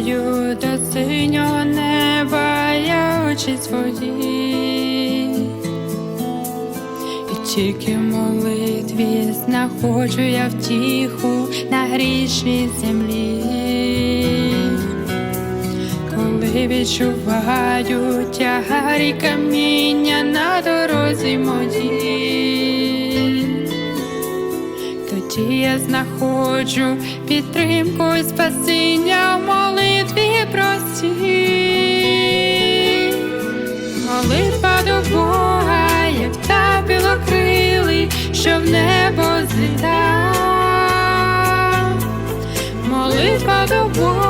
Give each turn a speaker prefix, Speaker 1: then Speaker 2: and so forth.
Speaker 1: Маю до синього неба я очі свої, і тільки в молитві знаходжу я втіху на грішній землі, коли відчуваю тягарі каміння на дорозі моїй. Тоді я знаходжу підтримку і спасіння в молитві простій. Молитва до Бога, як та білокрилий, що в небо злітав, Молитва до Бога,